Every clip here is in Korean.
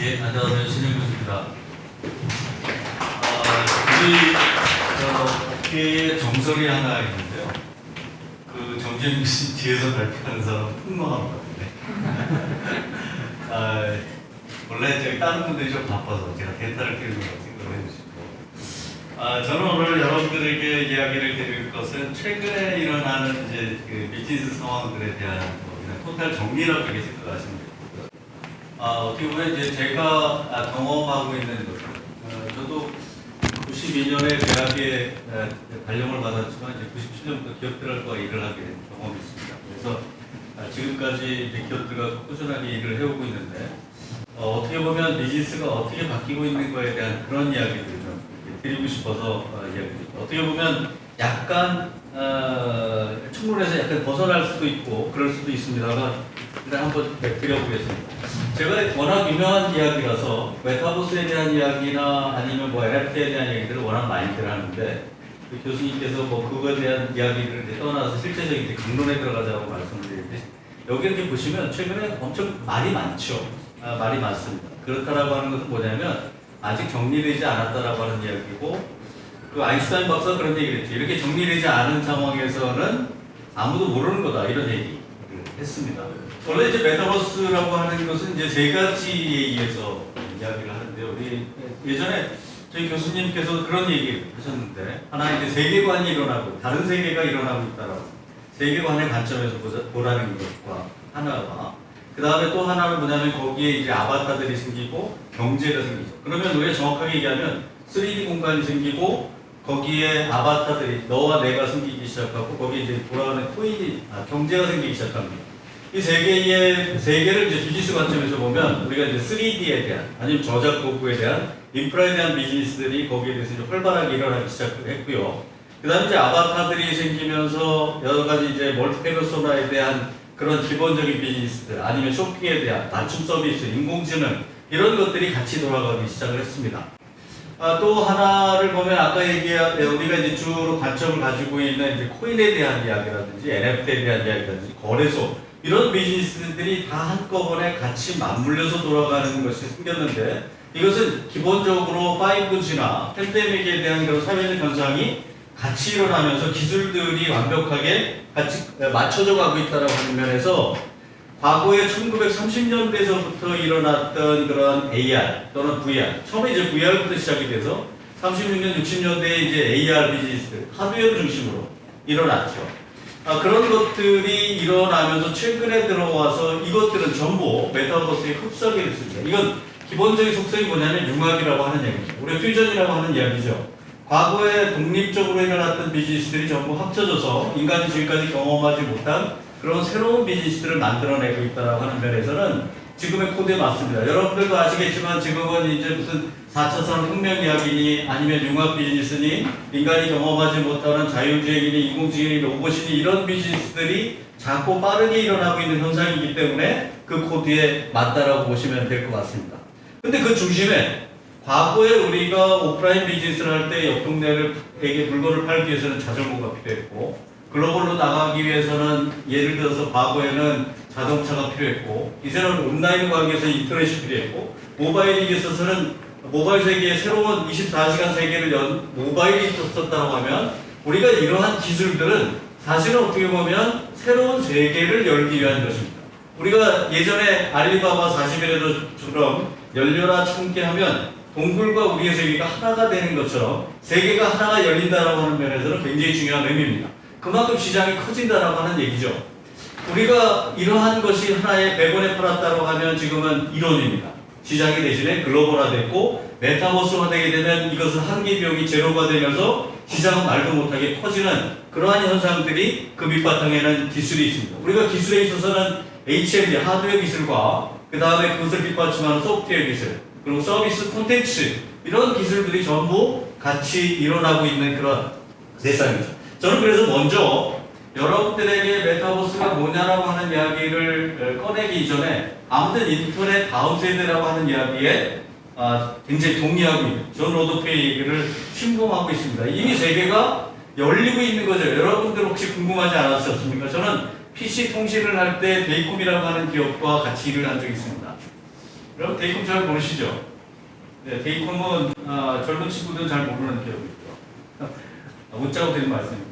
예, 안녕하세요. 신영규입니다. 아, 우리 저 업계에 정설이 하나 있는데요. 그 정재민 씨 뒤에서 발표하는 사람 풍망한 것 같은데. 아, 원래 저기 다른 분들이 좀 바빠서 제가 대타를 드리는 것 생각을 해주시고. 아, 저는 오늘 여러분들에게 이야기를 드릴 것은 최근에 일어나는 이제 그 비즈니스 상황들에 대한 뭐 그냥 토탈 정리라고 이렇게 생각하시면. 아, 어떻게 보면 이제 제가 아, 경험하고 있는 것, 어, 저도 92년에 대학에 아, 발령을 받았지만 이제 97년부터 기업들과 일을 하게 된 경험이 있습니다. 그래서 아, 지금까지 이제 기업들과 꾸준하게 일을 해오고 있는데 어, 어떻게 보면 비즈니스가 어떻게 바뀌고 있는 거에 대한 그런 이야기들을 좀 드리고 싶어서 어, 이야기드립니다. 어떻게 보면 약간 어, 충분해서 약간 벗어날 수도 있고 그럴 수도 있습니다만 일단 한번 드려보겠습니다. 제가 워낙 유명한 이야기라서 메타버스에 대한 이야기나 아니면 뭐 NFT에 대한 이야기들을 워낙 많이들 하는데 그 교수님께서 뭐 그거에 대한 이야기를 떠나서 실제적인 강론에 들어가자고 말씀을 드리는데 여기 이렇게 보시면 최근에 엄청 말이 많죠. 아, 말이 많습니다. 그렇다라고 하는 것은 뭐냐면 아직 정리되지 않았다라고 하는 이야기고 그 아인슈타인 박사가 그런 얘기를 했죠. 이렇게 정리되지 않은 상황에서는 아무도 모르는 거다 이런 얘기를 했습니다. 원래 이제 메타버스라고 하는 것은 이제 세 가지에 의해서 이야기를 하는데요. 우리 예전에 저희 교수님께서 그런 얘기를 하셨는데 하나 이제 세계관이 일어나고 다른 세계가 일어나고 있다라고 세계관의 관점에서 보자, 보라는 것과 하나가 그 다음에 또 하나는 뭐냐면 거기에 이제 아바타들이 생기고 경제가 생기죠. 그러면 우리가 정확하게 얘기하면 3D 공간이 생기고 거기에 아바타들이 너와 내가 생기기 시작하고 거기에 이제 돌아가는 코인이 아, 경제가 생기기 시작합니다. 이 세 개의 세 개를 이제 비즈니스 관점에서 보면 우리가 이제 3D에 대한 아니면 저작 도구에 대한 인프라에 대한 비즈니스들이 거기에 대해서 이제 활발하게 일어나기 시작했고요. 그다음에 이제 아바타들이 생기면서 여러 가지 이제 멀티 페르소나에 대한 그런 기본적인 비즈니스들 아니면 쇼핑에 대한 맞춤 서비스, 인공지능 이런 것들이 같이 돌아가기 시작을 했습니다. 아, 또 하나를 보면 아까 얘기한 우리가 이제 주로 관점을 가지고 있는 이제 코인에 대한 이야기라든지 NFT에 대한 이야기라든지 거래소 이런 비즈니스들이 다 한꺼번에 같이 맞물려서 돌아가는 것이 생겼는데 이것은 기본적으로 5G나 팬데믹에 대한 그런 사회적 현상이 같이 일어나면서 기술들이 완벽하게 같이 맞춰져 가고 있다는 하는 면에서 과거에 1930년대에서부터 일어났던 그런 AR 또는 VR 처음에 이제 VR부터 시작이 돼서 36년, 60년대에 이제 AR 비즈니스들 하드웨어 중심으로 일어났죠. 아, 그런 것들이 일어나면서 최근에 들어와서 이것들은 전부 메타버스에 흡수하게 됐습니다. 이건 기본적인 속성이 뭐냐면 융합이라고 하는 얘기죠. 우리 퓨전이라고 하는 이야기죠. 과거에 독립적으로 일어났던 비즈니스들이 전부 합쳐져서 인간이 지금까지 경험하지 못한 그런 새로운 비즈니스들을 만들어내고 있다고 하는 면에서는 지금의 코드에 맞습니다. 여러분들도 아시겠지만 지금은 이제 무슨 4차 산업혁명 이야기니 아니면 융합 비즈니스니 인간이 경험하지 못하는 자율주행이니 인공지능이니 로봇이니 이런 비즈니스들이 작고 빠르게 일어나고 있는 현상이기 때문에 그 코드에 맞다라고 보시면 될 것 같습니다. 근데 그 중심에 과거에 우리가 오프라인 비즈니스를 할 때 옆 동네에게 물건을 팔기 위해서는 자전거가 필요했고 글로벌로 나가기 위해서는 예를 들어서 과거에는 자동차가 필요했고 이제는 온라인 관계에서 인터넷이 필요했고 모바일이 있어서는 모바일 세계의 새로운 24시간 세계를 연 모바일이 있었다고 하면 우리가 이러한 기술들은 사실은 어떻게 보면 새로운 세계를 열기 위한 것입니다. 우리가 예전에 알리바바 40일에도처럼 열려라 참게 하면 동굴과 우리의 세계가 하나가 되는 것처럼 세계가 하나가 열린다라고 하는 면에서는 굉장히 중요한 의미입니다. 그만큼 시장이 커진다라고 하는 얘기죠. 우리가 이러한 것이 하나의 100원에 팔았다고 하면 지금은 이론입니다. 시장이 대신에 글로벌화됐고 메타버스가 되게 되면 이것은 한계 비용이 제로가 되면서 시장은 말도 못하게 커지는 그러한 현상들이 그 밑바탕에는 기술이 있습니다. 우리가 기술에 있어서는 HMD 하드웨어 기술과 그 다음에 그것을 뒷받침하는 소프트웨어 기술 그리고 서비스 콘텐츠 이런 기술들이 전부 같이 일어나고 있는 그런 세상이죠. 저는 그래서 먼저 여러분들에게 메타버스가 뭐냐라고 하는 이야기를 꺼내기 이전에 아무튼 인터넷 다음 세대라고 하는 이야기에 아, 굉장히 동의하고 있는 존 로드페이 얘기를 신봉하고 있습니다. 이미 세계가 열리고 있는 거죠. 여러분들 혹시 궁금하지 않았었습니까? 저는 PC 통신을 할 때 데이콤이라고 하는 기업과 같이 일을 한 적이 있습니다. 여러분 데이콤 잘 모르시죠? 네, 데이콤은 아, 젊은 친구들은 잘 모르는 기업이고요. 아, 웃자고 드린 말씀입니다.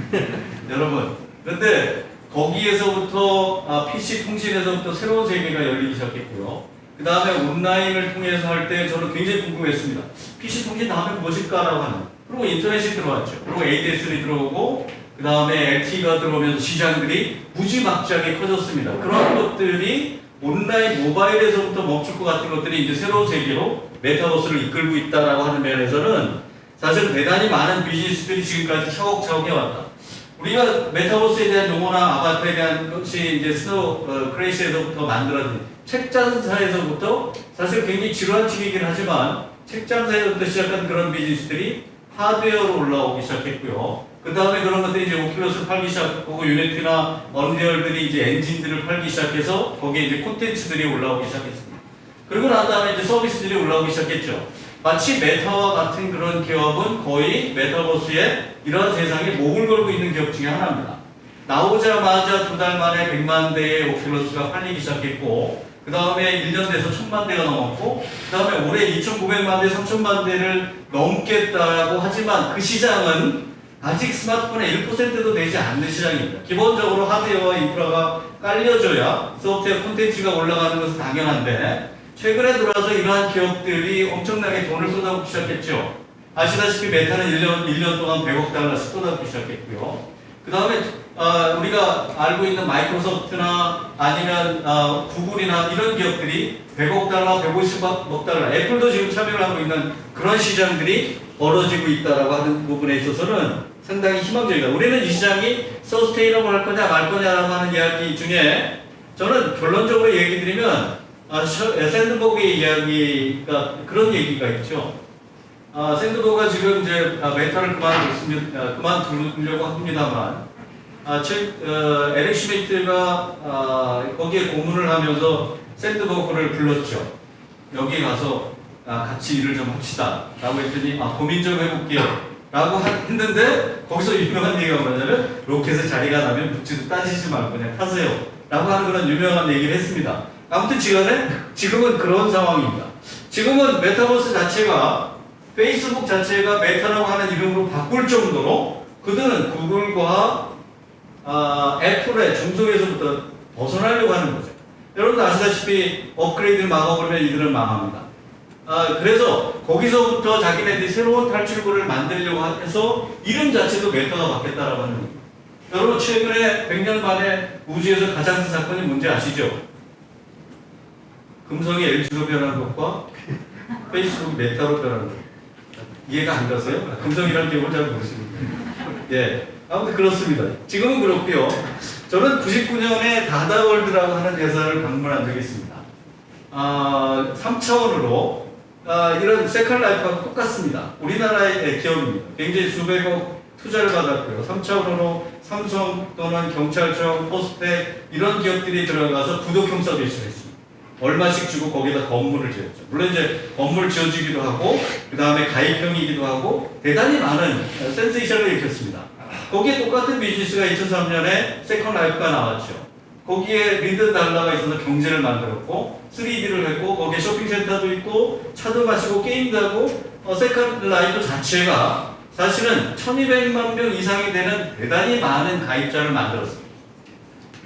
여러분, 근데 거기에서부터 아, PC 통신에서부터 새로운 세계가 열리기 시작했고요. 그 다음에 온라인을 통해서 할 때 저는 굉장히 궁금했습니다. PC 통신 다음에 무엇일까라고 하는. 그리고 인터넷이 들어왔죠. 그리고 ADSL이 들어오고 그 다음에 LTE가 들어오면서 시장들이 무지막지하게 커졌습니다. 그런 것들이 온라인 모바일에서부터 멈출 것 같은 것들이 이제 새로운 세계로 메타버스를 이끌고 있다라고 하는 면에서는 사실 대단히 많은 비즈니스들이 지금까지 차곡차곡 해왔다. 우리가 메타버스에 대한 용어나 아바타에 대한 것이 이제 스노우 어, 크래시에서부터 만들어진 책장사에서부터 사실 굉장히 지루한 칙이긴 하지만 책장사에서부터 시작한 그런 비즈니스들이 하드웨어로 올라오기 시작했고요. 그 다음에 그런 것들이 이제 오큘러스 팔기 시작하고 유니티나 언리얼들이 이제 엔진들을 팔기 시작해서 거기에 이제 콘텐츠들이 올라오기 시작했습니다. 그리고 난 다음에 이제 서비스들이 올라오기 시작했죠. 마치 메타와 같은 그런 기업은 거의 메타버스에 이런 세상에 목을 걸고 있는 기업 중에 하나입니다. 나오자마자 두 달 만에 100만 대의 오큘러스가 팔리기 시작했고 그 다음에 1년 돼서 1000만 대가 넘었고 그 다음에 올해 2,900만 대, 3,000만 대를 넘겠다고 하지만 그 시장은 아직 스마트폰의 1%도 되지 않는 시장입니다. 기본적으로 하드웨어와 인프라가 깔려줘야 소프트웨어 콘텐츠가 올라가는 것은 당연한데 최근에 들어와서 이러한 기업들이 엄청나게 돈을 쏟아붓기 시작했죠. 아시다시피 메타는 1년, 1년 동안 100억 달러씩 쏟아붓기 시작했고요. 그 다음에 어, 우리가 알고 있는 마이크로소프트나 아니면 어, 구글이나 이런 기업들이 100억 달러, 150억 달러, 애플도 지금 참여를 하고 있는 그런 시장들이 벌어지고 있다라고 하는 부분에 있어서는 상당히 희망적이다. 우리는 이 시장이 서스테이너블 할 거냐 말 거냐라고 하는 이야기 중에 저는 결론적으로 얘기 드리면 아, 셔- 샌드버그의 이야기가 그런 얘기가 있죠. 아, 샌드버그가 지금 이제 아, 메타를 그만뒀습니다. 아, 그만두려고 합니다만, 아, 즉 어, 에릭 슈미트가 아, 거기에 고문을 하면서 샌드버그를 불렀죠. 여기 가서 아, 같이 일을 좀 합시다.라고 했더니 아, 고민 좀 해볼게요. 라고 하- 했는데 거기서 유명한 얘기가 뭐냐면 로켓에 자리가 나면 묻지도 따지지 말고 그냥 타세요. 라고 하는 그런 유명한 얘기를 했습니다. 아무튼 지금은, 지금은 그런 상황입니다. 지금은 메타버스 자체가 페이스북 자체가 메타라고 하는 이름으로 바꿀 정도로 그들은 구글과 아, 애플의 중속에서부터 벗어나려고 하는 거죠. 여러분도 아시다시피 업그레이드를 막아버리면 이들은 망합니다. 아, 그래서 거기서부터 자기네들이 새로운 탈출구를 만들려고 해서 이름 자체도 메타가 바뀌었다라고 하는 겁니다. 여러분 최근에 100년 만에 우주에서 가장 큰 사건이 뭔지 아시죠? 금성이 LG로 변한 것과 페이스북 메타로 변한 것. 이해가 안 가세요? 금성이라는 기업을 잘 모르시는데. 예. 아무튼 그렇습니다. 지금은 그렇고요. 저는 99년에 다다월드라고 하는 회사를 방문한 적이 있습니다. 아, 3차원으로 아, 이런 세컨 라이프하고 똑같습니다. 우리나라의 기업입니다. 굉장히 수백억 투자를 받았고요. 3차원으로 삼성 또는 경찰청, 포스텍 이런 기업들이 들어가서 구독형 서비스를 했습니다. 얼마씩 주고 거기다 건물을 지었죠. 물론 이제 건물 지어주기도 하고 그 다음에 가입형이기도 하고 대단히 많은 센세이션을 일으켰습니다. 거기에 똑같은 비즈니스가 2003년에 세컨 라이프가 나왔죠. 거기에 리드 달러가 있어서 경제를 만들었고 3D를 했고 거기에 쇼핑센터도 있고 차도 마시고 게임도 하고 어, 세컨 라이프 자체가 사실은 1200만 명 이상이 되는 대단히 많은 가입자를 만들었습니다.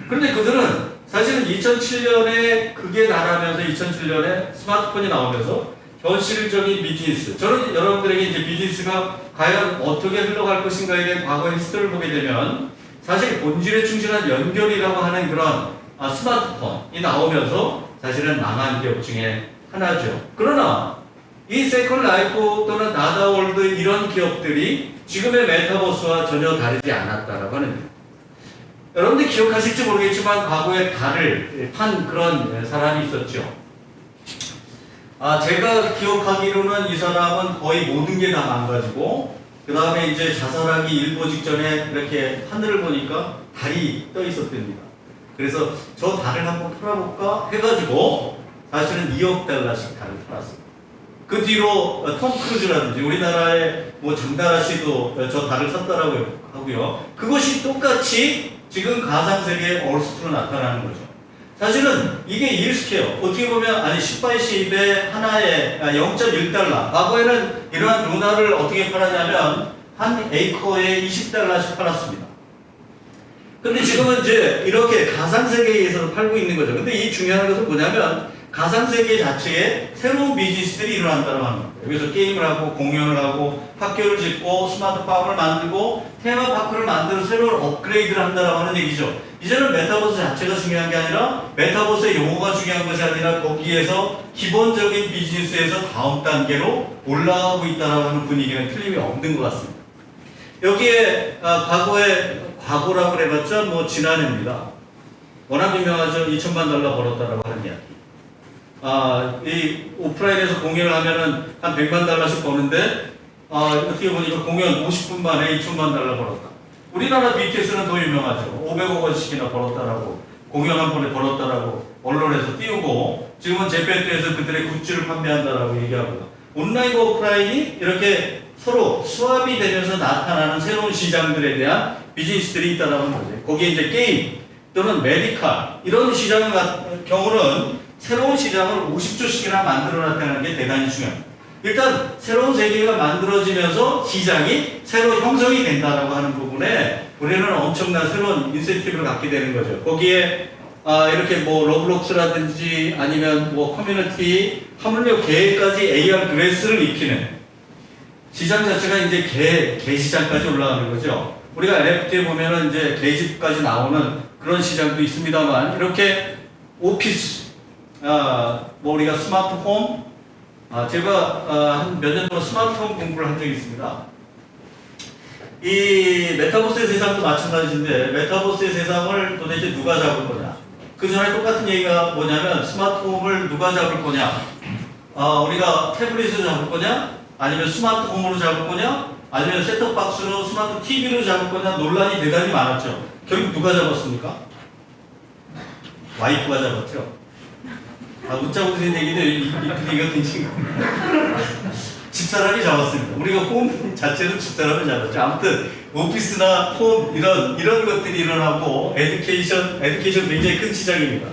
그런데 그들은 사실은 2007년에 그게 나라면서 2007년에 스마트폰이 나오면서 현실적인 비즈니스 저는 여러분들에게 이제 비즈니스가 과연 어떻게 흘러갈 것인가에 대한 과거 히스토리를 보게 되면 사실 본질에 충실한 연결이라고 하는 그런 아, 스마트폰이 나오면서 사실은 망한 기업 중에 하나죠. 그러나 이 세컨 라이프 또는 나다월드 이런 기업들이 지금의 메타버스와 전혀 다르지 않았다라고 하는. 여러분들 기억하실지 모르겠지만 과거에 달을 판 그런 사람이 있었죠. 아, 제가 기억하기로는 이 사람은 거의 모든 게 다 망가지고, 그 다음에 이제 자살하기 일보 직전에 이렇게 하늘을 보니까 달이 떠 있었답니다. 그래서 저 달을 한번 팔아볼까 해가지고, 사실은 2억 달러씩 달을 팔았어요. 그 뒤로 어, 톰 크루즈라든지 우리나라의 뭐 정다라 씨도 어, 저 달을 샀다라고 하고요. 그것이 똑같이 지금 가상세계의 얼스트로 나타나는 거죠. 사실은 이게 일스케어 어떻게 보면 아니 10바이 10에 하나에 0.1달러 과거에는 이러한 루나를 어떻게 팔았냐면 한 에이커에 20달러씩 팔았습니다. 근데 지금은 이제 이렇게 가상세계에서 팔고 있는 거죠. 근데 이 중요한 것은 뭐냐면 가상세계 자체에 새로운 비즈니스들이 하는 거예요. 여기서 게임을 하고 공연을 하고 학교를 짓고 스마트팜을 만들고 테마파크를 만들어 새로운 업그레이드를 한다라고 하는 얘기죠. 이제는 메타버스 자체가 중요한 게 아니라 메타버스의 용어가 중요한 것이 아니라 거기에서 기본적인 비즈니스에서 다음 단계로 올라가고 있다라고 하는 분위기는 틀림이 없는 것 같습니다. 여기에 아, 과거에 과거라고 그래봤자 뭐 지난해입니다. 워낙 유명하죠. 2천만 달러 벌었다라고 하는 이야기. 아, 이 오프라인에서 공연을 하면은 한 100만 달러씩 버는데 아, 어떻게 보니까 공연 50분 만에 2천만 달러 벌었다. 우리나라 BTS는 더 유명하죠. 500억 원씩이나 벌었다라고 공연 한 번에 벌었다라고 언론에서 띄우고 지금은 제페트에서 그들의 굿즈를 판매한다라고 얘기하고 온라인과 오프라인이 이렇게 서로 수합이 되면서 나타나는 새로운 시장들에 대한 비즈니스들이 있다라는 거죠. 거기에 이제 게임 또는 메디칼 이런 시장 같은 경우는 새로운 시장을 50조씩이나 만들어놨다는 게 대단히 중요합니다. 일단 새로운 세계가 만들어지면서 시장이 새로 형성이 된다라고 하는 부분에 우리는 엄청난 새로운 인센티브를 갖게 되는 거죠. 거기에 아, 이렇게 뭐 러블록스라든지 아니면 뭐 커뮤니티 하물며 계획까지 AR 그레스를 익히는 시장 자체가 이제 개, 개 시장까지 올라가는 거죠. 우리가 NFT에 보면은 이제 개집까지 나오는 그런 시장도 있습니다만 이렇게 오피스, 아, 뭐 우리가 스마트홈, 아, 제가 아, 한몇 년 동안 스마트홈 공부를 한 적이 있습니다. 이 메타버스의 세상도 마찬가지인데 메타버스의 세상을 도대체 누가 잡을 거냐? 그 전에 똑같은 얘기가 뭐냐면 스마트홈을 누가 잡을 거냐? 아, 우리가 태블릿으로 잡을 거냐? 아니면 스마트홈으로 잡을 거냐? 아니면 셋톱박스로 스마트 TV로 잡을 거냐? 논란이 대단히 많았죠. 결국 누가 잡았습니까? 와이프가 잡았죠. 아, 웃자고 드린 얘기인데 이, 이 분위기가 굉장히 집사람이 잡았습니다. 우리가 홈 자체로 집사람을 잡았죠. 아무튼 오피스나 홈 이런 이런 것들이 일어나고 에듀케이션 에듀케이션 굉장히 큰 시장입니다.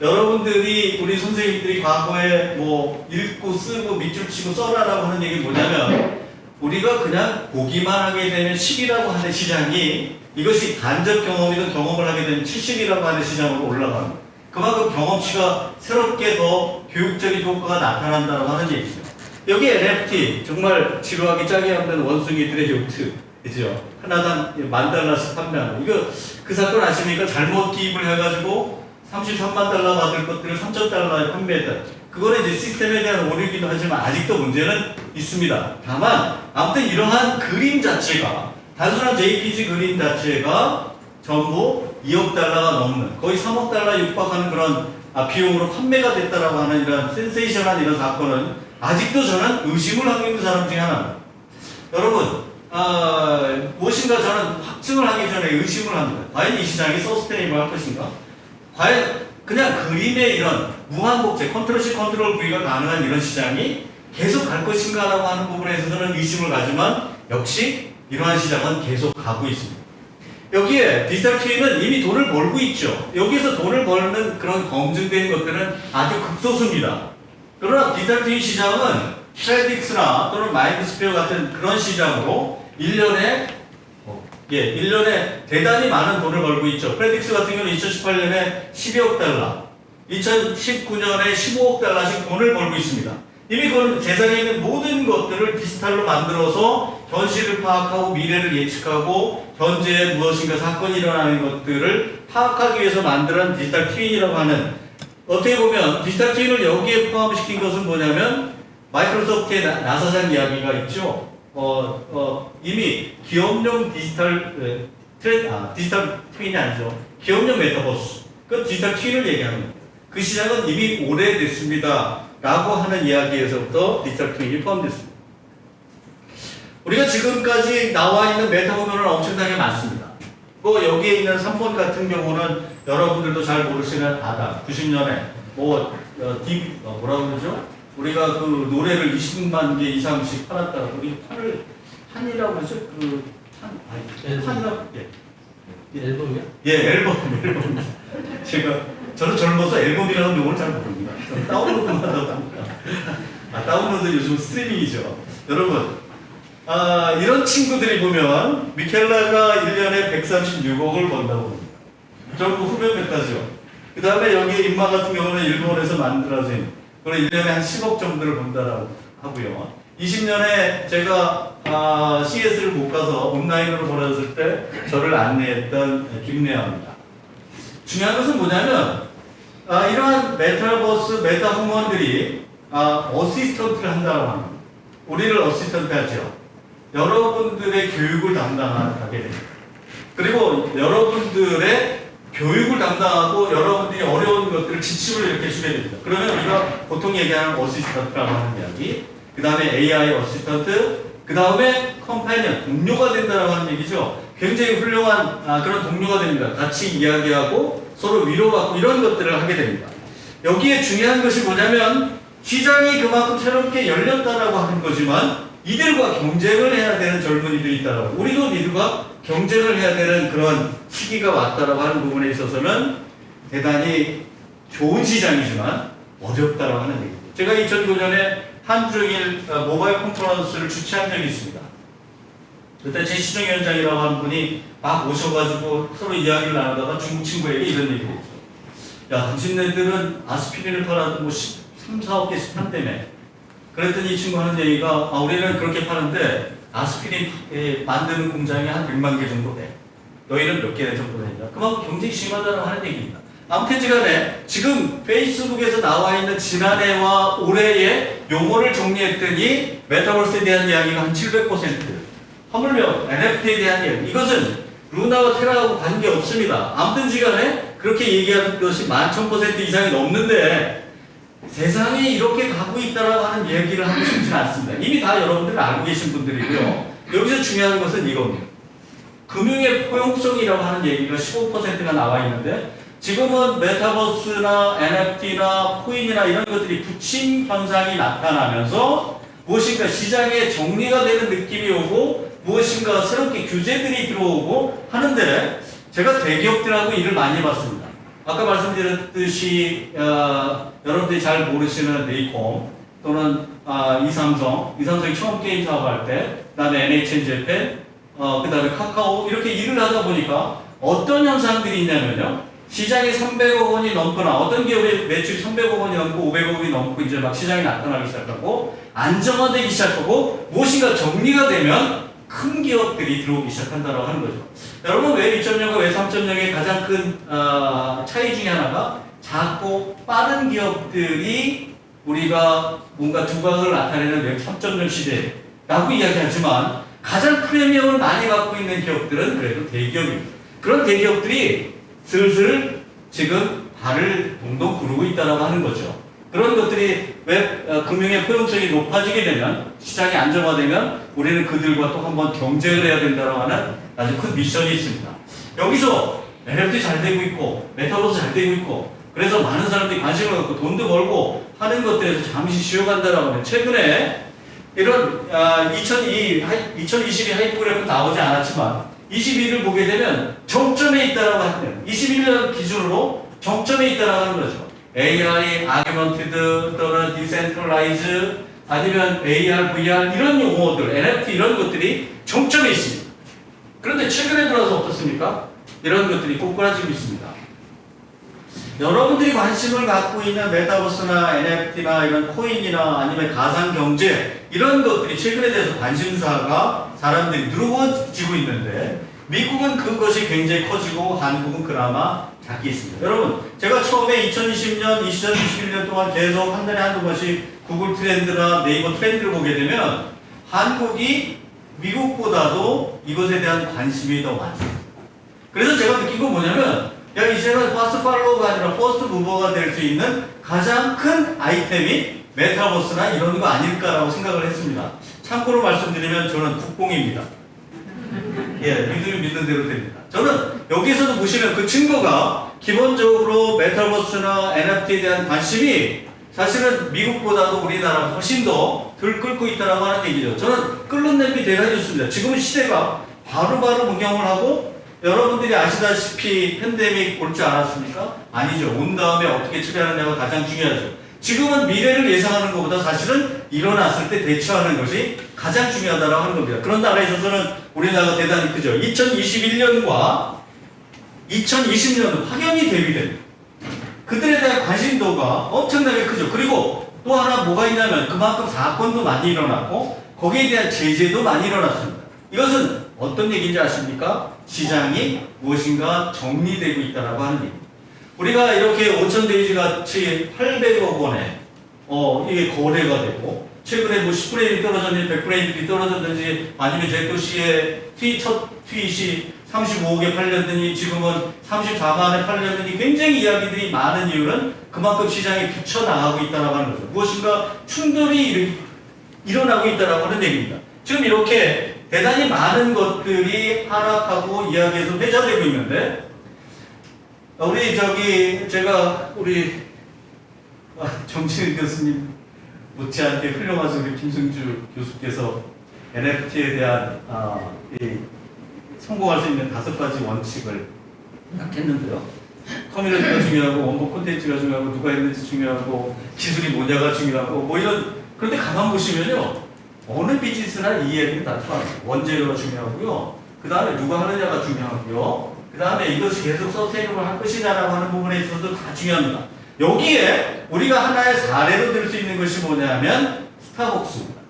여러분들이 우리 선생님들이 과거에 뭐 읽고 쓰고 밑줄 치고 써라라고 하는 얘기 뭐냐면 우리가 그냥 보기만 하게 되면 10이라고 하는 시장이 이것이 간접 경험이든 경험을 하게 되면 70이라고 하는 시장으로 올라갑니다. 그만큼 경험치가 새롭게 더 교육적인 효과가 나타난다고 하는 얘기죠. 여기 NFT 정말 지루하기 짝이 없는 원숭이들의 요트 그죠? 하나당 만 달러씩 판매하는 이거 그 사건 아십니까? 잘못 기입을 해가지고 33만 달러 받을 것들을 3천 달러에 판매했다. 그거는 이제 시스템에 대한 오류이기도 하지만 아직도 문제는 있습니다. 다만 아무튼 이러한 그림 자체가 단순한 JPG 그림 자체가 전부 2억 달러가 넘는 거의 3억 달러 육박하는 그런 아, 비용으로 판매가 됐다라고 하는 이런 센세이션한 이런 사건은 아직도 저는 의심을 하고 있는 사람 중에 하나입니다. 여러분, 아, 무엇인가 저는 확증을 하기 전에 의심을 합니다. 과연 이 시장이 서스테이블 할 것인가? 과연 그냥 그림의 이런 무한복제, 컨트롤 C, 컨트롤 V가 가능한 이런 시장이 계속 갈 것인가 라고 하는 부분에 있어서는 의심을 가지만 역시 이러한 시장은 계속 가고 있습니다. 여기에 트윈은 이미 돈을 벌고 있죠. 여기서 돈을 벌는 그런 검증된 것들은 아주 극소수입니다. 그러나 트윈 시장은 트레딕스나 또는 마인드스페어 같은 그런 시장으로 1년에 예, 1년에 대단히 많은 돈을 벌고 있죠. 프레딕스 같은 경우는 2018년에 12억 달러, 2019년에 15억 달러씩 돈을 벌고 있습니다. 이미 그 세상에 있는 모든 것들을 디지털로 만들어서 현실을 파악하고 미래를 예측하고 현재에 무엇인가 사건이 일어나는 것들을 파악하기 위해서 만드는 디지털 트윈이라고 하는 어떻게 보면 디지털 트윈을 여기에 포함시킨 것은 뭐냐면 마이크로소프트의 나- 나사장 이야기가 있죠. 어, 어, 이미 기업용 디지털 에, 트렌, 아, 디지털 트윈이 아니죠. 기업용 메타버스. 그 디지털 트윈을 얘기하는 겁니다. 그 시장은 이미 오래됐습니다. 라고 하는 이야기에서부터 디지털 트윈이 포함됐습니다. 우리가 지금까지 나와 있는 메타버스는 엄청나게 많습니다. 뭐 여기에 있는 3번 같은 경우는 여러분들도 잘 모르시는 아다 90년에 뭐 어, 디, 어, 뭐라 그러죠? 우리가 그 노래를 20만 개 이상씩 팔았다고 우리 판을 판이라고 그러죠? 그판 아니. 판이라고 예. 앨범이요? 예 앨범 앨범 제가 저는 젊어서 앨범이라는 용어를 잘 모릅니다. 다운로드만 하다 보니까. 아, 다운로드 요즘 스트리밍이죠. 여러분, 아, 이런 친구들이 보면 미켈라가 1년에 136억을 번다고 합니다. 전부 후배백까지요. 그 다음에 여기 인마 같은 경우는 일본에서 만들어진 그런 1년에 한 10억 정도를 번다라고 하고요. 20년에 제가 아, CS를 못 가서 온라인으로 보내줬을 때 저를 안내했던 김래아입니다. 중요한 것은 뭐냐면 아, 이러한 메타버스 메타 홍원들이 아, 어시스턴트를 한다고 합니다. 우리를 어시스턴트 하죠. 여러분들의 교육을 담당하게 됩니다. 그리고 여러분들의 교육을 담당하고 여러분들이 어려운 것들을 지침을 이렇게 주게 됩니다. 그러면 우리가 보통 얘기하는 어시스턴트라고 하는 이야기, 그 다음에 AI 어시스턴트, 그 다음에 컴파니언, 동료가 된다라고 하는 얘기죠. 굉장히 훌륭한 아, 그런 동료가 됩니다. 같이 이야기하고 서로 위로받고 이런 것들을 하게 됩니다. 여기에 중요한 것이 뭐냐면 시장이 그만큼 새롭게 열렸다라고 하는 거지만 이들과 경쟁을 해야 되는 젊은이들이 있다라고 우리도 이들과 경쟁을 해야 되는 그런 시기가 왔다라고 하는 부분에 있어서는 대단히 좋은 시장이지만 어렵다라고 하는 얘기죠. 제가 2009년에 한중일 어, 모바일 컨퍼런스를 주최한 적이 있습니다. 그때 제 시정위원장이라고 하는 분이 막 오셔가지고 서로 이야기를 나누다가 중국 친구에게 이런 얘기를 했죠. 야, 당신네들은 아스피린을 팔아도 뭐 3, 4억 개씩 판다며. 그랬더니 이 친구 하는 얘기가 아, 우리는 그렇게 파는데 아스피린 에, 만드는 공장이 한 100만 개 정도 돼. 너희는 몇 개 정도 되냐. 그만큼 경쟁이 심하다고 하는 얘기입니다. 아무튼 간에 지금 페이스북에서 나와 있는 지난해와 올해의 용어를 정리했더니 메타버스에 대한 이야기가 한 700%. 하물며 NFT에 대한 이야기. 이것은 루나와 테라하고 관계 없습니다. 아무튼 간에 그렇게 얘기하는 것이 11,000% 이상이 넘는데 세상에 이렇게 가고 있다라고 하는 얘기를 하고 싶지는 않습니다. 이미 다 여러분들이 알고 계신 분들이고요. 여기서 중요한 것은 이겁니다. 금융의 포용성이라고 하는 얘기가 15%가 나와 있는데 지금은 메타버스나 NFT나 코인이나 이런 것들이 부침 현상이 나타나면서 무엇인가 시장에 정리가 되는 느낌이 오고 무엇인가 새롭게 규제들이 들어오고 하는데 제가 대기업들하고 일을 많이 해봤습니다. 아까 말씀드렸듯이 어, 여러분들이 잘 모르시는 네이콤 또는 아, 이삼성, 이삼성이 처음 게임 사업할 때, 그다음에 NHN재팬, 어, 그다음에 카카오 이렇게 일을 하다 보니까 어떤 현상들이 있냐면요. 시장이 300억 원이 넘거나 어떤 기업의 매출이 300억 원이 넘고 500억 원이 넘고 이제 막 시장이 나타나기 시작하고 안정화되기 시작하고 무엇인가 정리가 되면 큰 기업들이 들어오기 시작한다고 하는 거죠. 여러분 왜 2.0과 왜 3.0의 가장 큰 어, 차이 중에 하나가 작고 빠른 기업들이 우리가 뭔가 두각을 나타내는 웹 3.0 시대라고 이야기하지만 가장 프리미엄을 많이 갖고 있는 기업들은 그래도 대기업입니다. 그런 대기업들이 슬슬 지금 발을 동동 구르고 있다고 하는 거죠. 그런 것들이 웹 어, 금융의 포용성이 높아지게 되면 시장이 안정화되면 우리는 그들과 또 한번 경쟁을 해야 된다고 하는 아주 큰 미션이 있습니다. 여기서 NFT 잘 되고 있고 메타버스 잘 되고 있고 그래서 많은 사람들이 관심을 갖고 돈도 벌고 하는 것들에서 잠시 쉬어간다라고 하면 최근에 이런 아, 2002, 2022 하이프그래프 나오지 않았지만 22를 보게 되면 정점에 있다라고 하면 21년 기준으로 정점에 있다라고 하는 거죠. AI, 아규먼티드 또는 디센트럴라이즈 아니면 AR, VR 이런 용어들, NFT 이런 것들이 정점에 있습니다. 그런데 최근에 들어서 어떻습니까? 이런 것들이 꼬꾸라지고 있습니다. 여러분들이 관심을 갖고 있는 메타버스나 NFT나 이런 코인이나 아니면 가상 경제 이런 것들이 최근에 대해서 관심사가 사람들이 누르고 지고 있는데 미국은 그것이 굉장히 커지고 한국은 그나마 작게 있습니다. 여러분 제가 처음에 2020년, 2021년 동안 계속 한 달에 한두 번씩 구글 트렌드나 네이버 트렌드를 보게 되면 한국이 미국보다도 이것에 대한 관심이 더 많습니다. 그래서 제가 느낀 건 뭐냐면 야 이제는 파스트 팔로우가 아니라 퍼스트 무버가 될 수 있는 가장 큰 아이템이 메타버스나 이런 거 아닐까라고 생각을 했습니다. 참고로 말씀드리면 저는 국뽕입니다. 예, 믿으면 믿는 대로 됩니다. 저는 여기에서도 보시면 그 증거가 기본적으로 메타버스나 NFT에 대한 관심이 사실은 미국보다도 우리나라 훨씬 더덜 끓고 있다라고 하는 얘기죠. 저는 끓는 냄비 대단히 좋습니다. 지금은 시대가 바로 바로 응용을 하고 여러분들이 아시다시피 팬데믹 올 줄 알았습니까? 아니죠. 온 다음에 어떻게 처리하느냐가 가장 중요하죠. 지금은 미래를 예상하는 것보다 사실은 일어났을 때 대처하는 것이 가장 중요하다고 하는 겁니다. 그런 나라에 있어서는 우리나라가 대단히 크죠. 2021년과 2020년은 확연히 대비됩니다. 그들에 대한 관심도가 엄청나게 크죠. 그리고 또 하나 뭐가 있냐면 그만큼 사건도 많이 일어났고 거기에 대한 제재도 많이 일어났습니다. 이것은 어떤 얘기인지 아십니까? 시장이 무엇인가 정리되고 있다라고 하는 얘기입니다. 우리가 이렇게 5천 데이지 같이 800억 원에 어 이게 거래가 되고 최근에 뭐 10분의 1이 떨어졌는지 100분의 1이 떨어졌는지 아니면 제토시의 트윗 첫 트윗이 35억에 팔렸더니 지금은 34만에 팔렸더니 굉장히 이야기들이 많은 이유는 그만큼 시장에 비쳐나가고 있다고 하는 거죠. 무엇인가 충돌이 일- 일어나고 있다고 하는 얘기입니다. 지금 이렇게 대단히 많은 것들이 하락하고 이야기에서 회자되고 있는데 우리 저기 제가 우리 아, 정치은 교수님 못지않게 훌륭하신 우리 김승주 교수께서 NFT에 대한 아, 이 성공할 수 있는 다섯 가지 원칙을 딱 했는데요. 커뮤니티가 중요하고 원고 콘텐츠가 중요하고 누가 있는지 중요하고 기술이 뭐냐가 중요하고 뭐 이런 그런데 가만 보시면요 어느 비즈니스나 이 얘기는 다 통합니다. 원재료가 중요하고요. 그 다음에 누가 하느냐가 중요하고요. 그 다음에 이것이 계속 서스테이블 할 것이냐라고 하는 부분에 있어서 다 중요합니다. 여기에 우리가 하나의 사례로 들 수 있는 것이 뭐냐면 스타벅스입니다.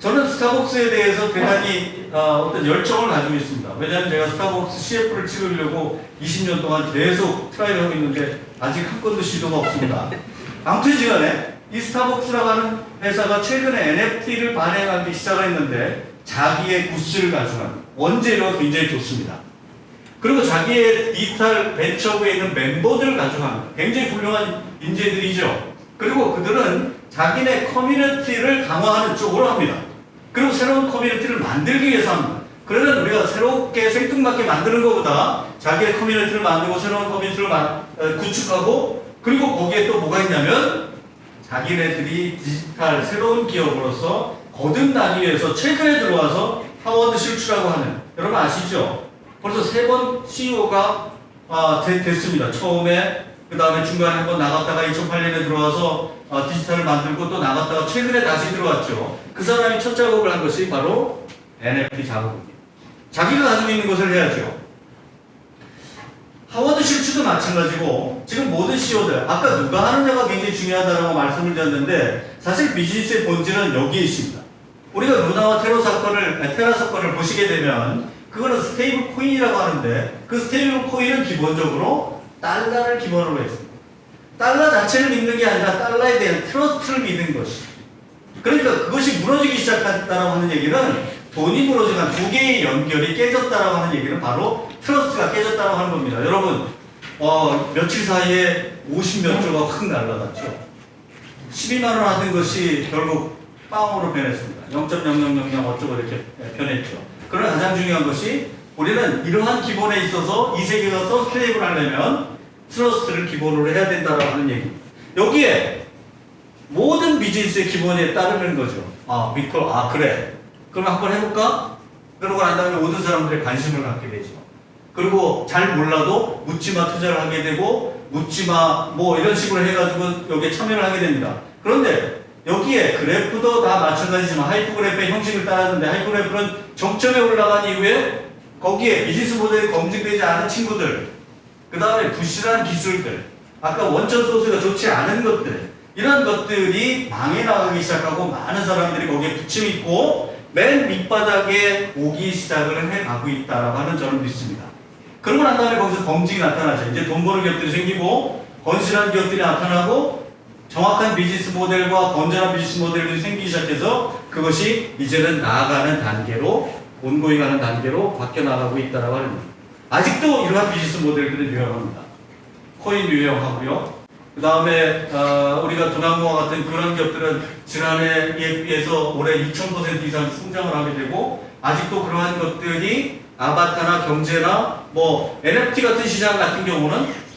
저는 스타벅스에 대해서 대단히 어, 떤 열정을 가지고 있습니다. 왜냐하면 제가 스타벅스 CF를 찍으려고 20년 동안 계속 트라이를 하고 있는데 아직 한 건도 시도가 없습니다. 아무튼 시간에 이 스타벅스라고 하는 회사가 최근에 NFT를 발행하기 시작했는데 자기의 구스를 가져간 원재료가 굉장히 좋습니다. 그리고 자기의 디지털 벤처부에 있는 멤버들을 가져갑니다. 굉장히 훌륭한 인재들이죠. 그리고 그들은 자기네 커뮤니티를 강화하는 쪽으로 합니다. 그리고 새로운 커뮤니티를 만들기 위해서 합니다. 그러면 우리가 새롭게 생뚱맞게 만드는 것보다 자기의 커뮤니티를 만들고 새로운 커뮤니티를 만- 어, 구축하고 그리고 거기에 또 뭐가 있냐면 자기네들이 디지털 새로운 기업으로서 거듭나기 위해서 최근에 들어와서 하워드 실추라고 하는 여러분 아시죠? 벌써 세 번 CEO가 아, 되- 됐습니다. 처음에 그 다음에 중간에 한번 나갔다가 2008년에 들어와서 아, 디지털을 만들고 또 나갔다가 최근에 다시 들어왔죠. 그 사람이 첫 작업을 한 것이 바로 NFT 작업입니다. 자기가 가지고 있는 것을 해야죠. 하워드 실추도 마찬가지고 지금 모든 CEO들 아까 누가 하느냐가 굉장히 중요하다고 말씀을 드렸는데 사실 비즈니스의 본질은 여기에 있습니다. 우리가 루나와 테러 사건을 테라 사건을 보시게 되면 그거는 스테이블 코인이라고 하는데 그 스테이블 코인은 기본적으로 달러를 기본으로 했습니다. 달러 자체를 믿는 게 아니라 달러에 대한 트러스트를 믿는 것이. 그러니까 그것이 무너지기 시작했다라고 하는 얘기는 돈이 무너지면 두 개의 연결이 깨졌다라고 하는 얘기는 바로 트러스트가 깨졌다고 하는 겁니다. 여러분, 어, 며칠 사이에 50몇 조가 확 날라갔죠. 12만 원 하던 것이 결국 빵으로 변했습니다. 0.0000 어쩌고 이렇게 변했죠. 그러나 가장 중요한 것이 우리는 이러한 기본에 있어서 이 세계가 서스테이블 하려면 트러스트를 기본으로 해야 된다고 하는 얘기입니다. 여기에 모든 비즈니스의 기본에 따르는 거죠. 아, 믿고, 아, 그래. 그럼 한번 해볼까? 그러고 난 다음에 모든 사람들의 관심을 갖게 되죠. 그리고 잘 몰라도 묻지마 투자를 하게 되고, 묻지마 뭐 이런 식으로 해가지고 여기에 참여를 하게 됩니다. 그런데 여기에 그래프도 다 마찬가지지만 하이퍼그래프의 형식을 따랐는데 하이퍼그래프는 정점에 올라간 이후에 거기에 비즈니스 모델이 검증되지 않은 친구들, 그 다음에 부실한 기술들, 아까 원천 소스가 좋지 않은 것들, 이런 것들이 망해 나가기 시작하고 많은 사람들이 거기에 부침 있고 맨 밑바닥에 오기 시작을 해 가고 있다라고 하는 저는 믿습니다. 그러고 난 다음에 거기서 검증이 나타나죠. 이제 돈 버는 기업들이 생기고 건실한 기업들이 나타나고 정확한 비즈니스 모델과 건전한 비즈니스 모델들이 생기기 시작해서 그것이 이제는 나아가는 단계로 온고잉 하는 단계로 바뀌어 나가고 있다라고 하는 겁니다. 아직도 이러한 비즈니스 모델들은 유효합니다. 코인 유효하고요. 그 다음에 어, 우리가 두나무와 같은 그런 기업들은 지난해에 비해서 올해 2,000% 이상 성장을 하게 되고 아직도 그러한 것들이 아바타나 경제나 뭐 NFT 같은 시장 같은 경우는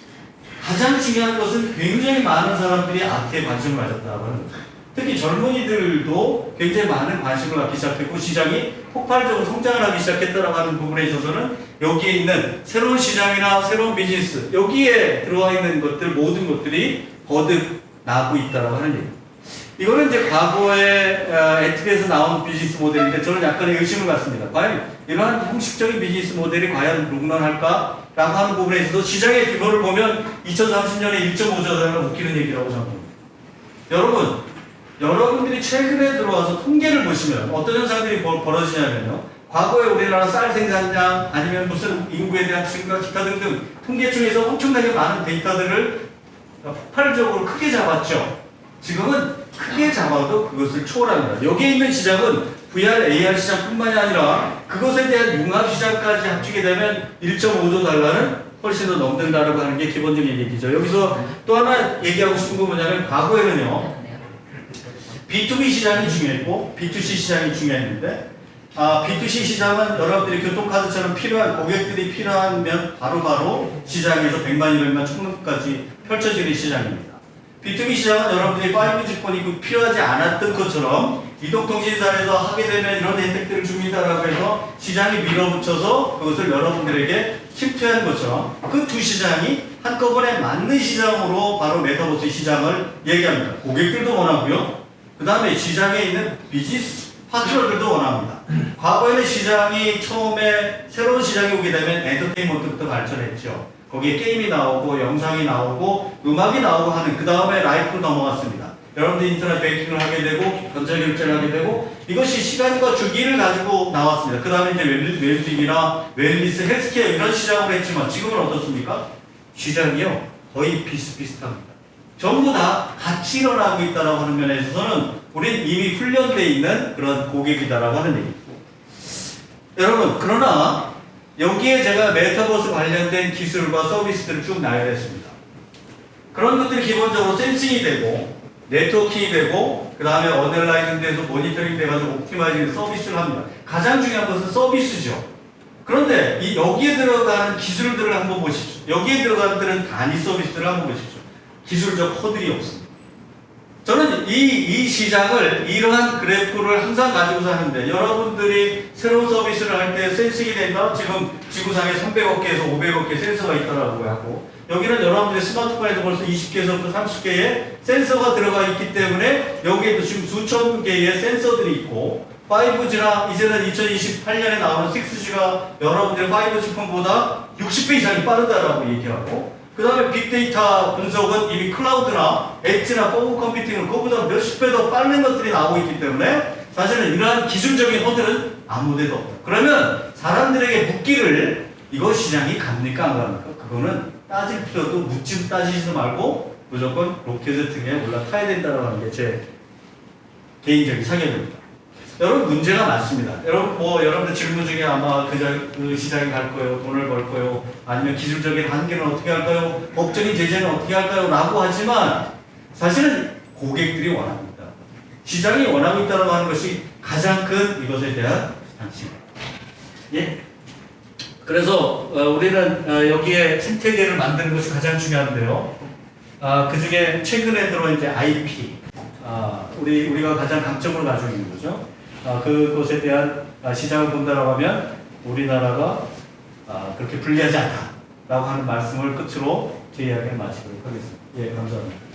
가장 중요한 것은 굉장히 많은 사람들이 아트에 관심을 가졌다고 하는 거죠. 특히 젊은이들도 굉장히 많은 관심을 갖기 시작했고 시장이 폭발적으로 성장을 하기 시작했다고 하는 부분에 있어서는 여기에 있는 새로운 시장이나 새로운 비즈니스 여기에 들어와 있는 것들 모든 것들이 거듭 나고 있다라고 하는 얘기. 이거는 이제 과거에 어, 에트리에서 나온 비즈니스 모델인데 저는 약간의 의심을 갖습니다. 과연 이러한 형식적인 비즈니스 모델이 과연 롱런할까라고 하는 부분에 있어서 시장의 규모를 보면 2030년에 1.5조라는 웃기는 얘기라고 생각합니다. 여러분, 여러분들이 최근에 들어와서 통계를 보시면 어떤 현상들이 벌- 벌어지냐면요. 과거에 우리나라 쌀 생산량 아니면 무슨 인구에 대한 증가 기타 등등 통계 중에서 엄청나게 많은 데이터들을 폭발적으로 크게 잡았죠. 지금은 크게 잡아도 그것을 초월합니다. 여기에 있는 시장은 VR, AR 시장뿐만이 아니라 그것에 대한 융합 시장까지 합치게 되면 1.5조 달러는 훨씬 더 넘는다라고 하는 게 기본적인 얘기죠. 여기서 또 하나 얘기하고 싶은 건 뭐냐면 과거에는요. B2B 시장이 중요했고 B2C 시장이 중요했는데 아, B2C 시장은 여러분들이 교통카드처럼 필요한 고객들이 필요하면 바로바로 시장에서 100만, 200만, 1000만까지 펼쳐지는 시장입니다. B2B 시장은 여러분들이 5G 폰이 그 필요하지 않았던 것처럼 이동통신사에서 하게 되면 이런 혜택들을 줍니다라고 해서 시장이 밀어붙여서 그것을 여러분들에게 침투한 것처럼 그 두 시장이 한꺼번에 맞는 시장으로 바로 메타버스 시장을 얘기합니다. 고객들도 원하고요. 그 다음에 시장에 있는 비즈니스 파트너들도 원합니다. 과거에는 시장이 처음에 새로운 시장이 오게 되면 엔터테인먼트부터 발전했죠. 거기에 게임이 나오고 영상이 나오고 음악이 나오고 하는 그 다음에 라이프로 넘어갔습니다. 여러분들이 인터넷 뱅킹을 하게 되고 전자 결제를 하게 되고 이것이 시간과 주기를 가지고 나왔습니다. 그 다음에 이제 웰- 웰빙이나 웰리스, 헬스케어 이런 시장으로 했지만 지금은 어떻습니까? 시장이요 거의 비슷비슷합니다. 전부 다 같이 일어나고 있다라고 하는 면에 있어서는 우린 이미 훈련되어 있는 그런 고객이다라고 하는 얘기고 여러분 그러나 여기에 제가 메타버스 관련된 기술과 서비스들을 쭉 나열했습니다. 그런 것들이 기본적으로 센싱이 되고 네트워킹이 되고 그 다음에 언어라이징 돼서 모니터링 돼가지고 옵티마이징 서비스를 합니다. 가장 중요한 것은 서비스죠. 그런데 이 여기에 들어가는 기술들을 한번 보십시오. 여기에 들어가는 단위 서비스를 한번 보십시오. 기술적 허들이 없습니다. 저는 이, 이 시장을 이러한 그래프를 항상 가지고 사는데 여러분들이 새로운 서비스를 할 때 센싱이 된다? 지금 지구상에 300억 개에서 500억 개 센서가 있다라고 하고 여기는 여러분들의 스마트폰에도 벌써 20개에서부터 30개의 센서가 들어가 있기 때문에 여기에도 지금 수천 개의 센서들이 있고 5G나 이제는 2028년에 나오는 6G가 여러분들의 5G 폰보다 60배 이상이 빠르다라고 얘기하고 그 다음에 빅데이터 분석은 이미 클라우드나 엣지나 포브 컴퓨팅은 그보다 몇십 배 더 빠른 것들이 나오고 있기 때문에 사실은 이러한 기술적인 허들은 아무데도 없다. 그러면 사람들에게 묻기를 이거 시장이 갑니까 안 갑니까? 그거는 따질 필요도 묻지 따지지 말고 무조건 로켓을 등에 올라타야 된다고 하는 게 제 개인적인 사견입니다. 여러분 문제가 많습니다. 여러분 뭐 여러분들 질문 중에 아마 그, 자, 그 시장에 갈 거예요, 돈을 벌 거예요, 아니면 기술적인 한계는 어떻게 할까요, 법적인 제재는 어떻게 할까요?라고 하지만 사실은 고객들이 원합니다. 시장이 원하고 있다고 하는 것이 가장 큰 이것에 대한 관심입니다. 예. 그래서 어, 우리는 어, 여기에 생태계를 만드는 것이 가장 중요한데요. 아, 그 중에 최근에 들어온 이제 IP, 아, 우리 우리가 가장 강점을 가지고 있는 거죠. 아, 그것에 대한 아, 시장을 본다라고 하면 우리나라가 아, 그렇게 불리하지 않다라고 하는 말씀을 끝으로 제 이야기를 마치도록 하겠습니다. 예, 감사합니다.